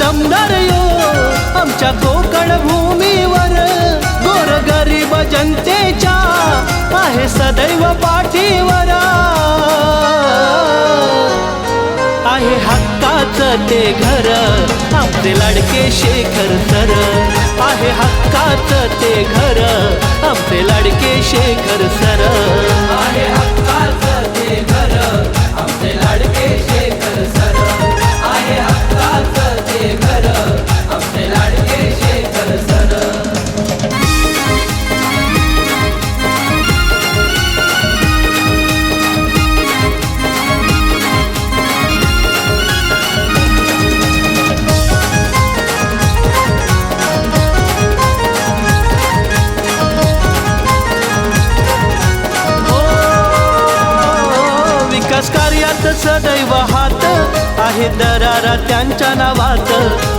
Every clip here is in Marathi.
दमदार यो. आमच्या कोकण भूमीवर गोर गरीब जनतेच्या आहे सदैव पाठीवर. आहे हक्काचं ते घर आमचे लाडके शेखर सर. आहे हक्काचं ते घर आमचे लाडके शेखर सर. आहे सदैव हात आहे दरारा त्यांच्या नावात.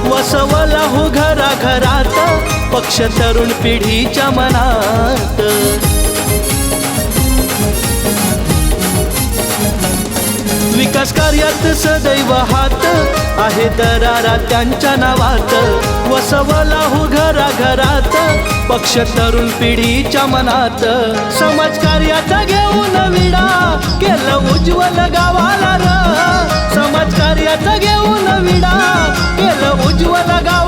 वसवला हो घरा घरात पक्ष तरुण पिढीच्या मनात. विकास कार्यात सदैव हात आहे दरारा त्यांच्या नावात. वसवला हो घरा घरात पक्ष तरुण पिढीच्या मनात. समाज कार्याचा घेऊन विडा केलं उज्ज्वल गावाला र. समाज कार्याचा घेऊन विडा केलं उज्ज्वल गाव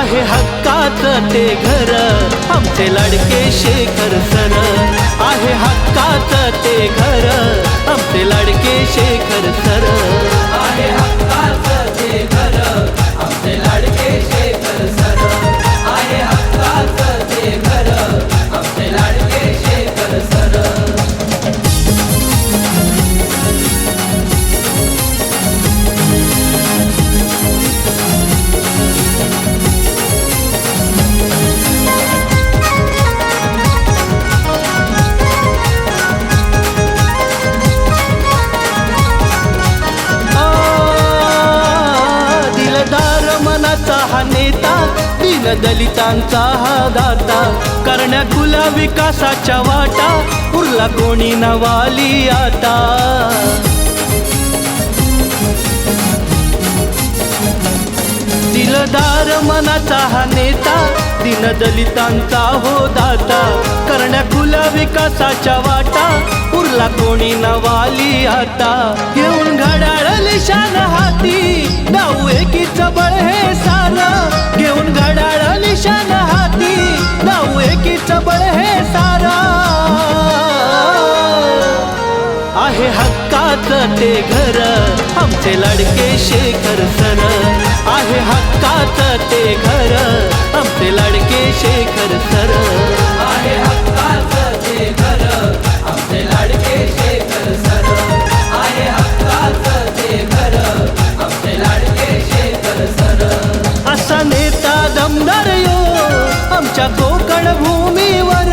आहे हक्काचं ते घर. आमचे लाडके शेखर सर. आहे हक्काचं ते घर. आमचे लाडके शेखर सर. हा नेता दीन दलितांचा हा दाता. करण्या खुला विकासाच्या वाटा उरला कोणी नवाली आता. दिलदार मनाचा हा नेता दीन दलितांचा हो दाता. करण्या खुला विकासाच्या वाटा उरला कोणी नवाली आता. घेऊन घड्याळ निशान हाती डाऊ एकीच बळ हे सार. घेऊन घडाळ निशान हाती डाऊ एकीच बळ हे सारा. आहे हक्काचं ते घर आमचे लाडके शेखर सर आहे हक्काचं ते घर आमचे लाडके शेखर सर आमच्या कोकण भूमीवर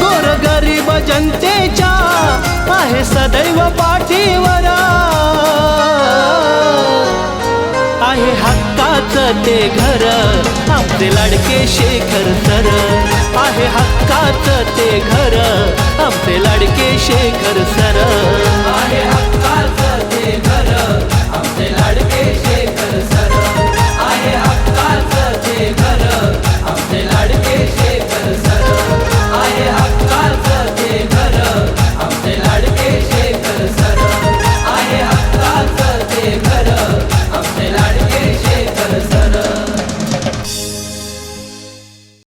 गोर गरीब जनतेच्या आहे सदैव पाठीवर. आहे हक्काचं ते घर आमचे लाडके शेखर सर. आहे हक्काचं ते घर आमचे लाडके शेखर सर.